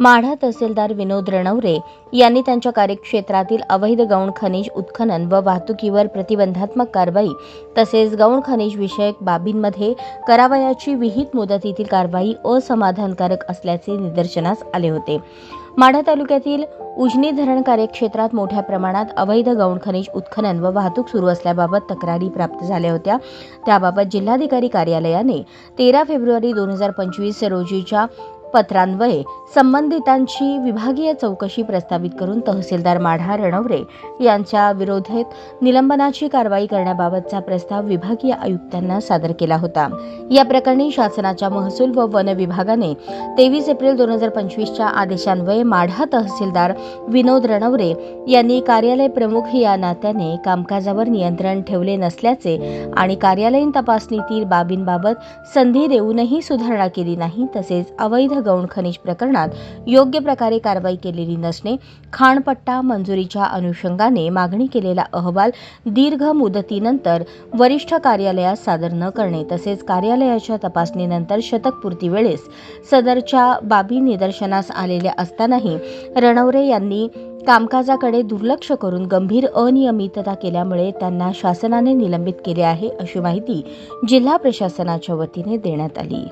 माढा तहसीलदार विनोद रणवरे यांनी त्यांच्या कार्यक्षेत्रातील अवैध गौण खनिज उत्खनन व वाहतुकीवर प्रतिबंधात्मक कारवाई तसेच गौण खनिज विषयक बाबींमध्ये करावयाची विहित मुदतीतील कारवाई असमाधानकारक असल्याचे निदर्शनास आले होते. माढा तालुक्यातील उजनी धरण कार्यक्षेत्रात मोठ्या प्रमाणात अवैध गौण खनिज उत्खनन व वाहतूक सुरू असल्याबाबत तक्रारी प्राप्त झाल्या होत्या. त्याबाबत जिल्हाधिकारी कार्यालयाने तेरा फेब्रुवारी दोन हजार पंचवीस रोजीच्या पत्रान्वये संबंधितांची विभागीय चौकशी प्रस्तावित करून तहसीलदार माढा रणवरे यांच्या विरोधात निलंबनाची कारवाई करण्याबाबतचा प्रस्ताव विभागीय आयुक्तांना सादर केला होता. या प्रकरणी शासनाच्या महसूल व वन विभागाने तेवीस एप्रिल दोन हजार पंचवीसच्या आदेशान्वये माढा तहसीलदार विनोद रणवरे यांनी कार्यालय प्रमुख या नात्याने कामकाजावर नियंत्रण ठेवले नसल्याचे आणि कार्यालयीन तपासणीतील बाबींबाबत संधी देऊनही सुधारणा केली नाही तसेच अवैध गौण खनिज प्रकरण प्रकरणात योग्य प्रकारे कारवाई केलेली नसणे खाणपट्टा मंजुरीच्या अनुषंगाने मागणी केलेला अहवाल दीर्घ मुदतीनंतर वरिष्ठ कार्यालयास सादर न करणे तसेच कार्यालयाच्या तपासणीनंतर शतकपूर्ती वेळेस सदरच्या बाबी निदर्शनास आलेल्या असतानाही रणवरे यांनी कामकाजाकडे दुर्लक्ष करून गंभीर अनियमितता केल्यामुळे त्यांना शासनाने निलंबित केले आहे अशी माहिती जिल्हा प्रशासनाच्या वतीने देण्यात आली.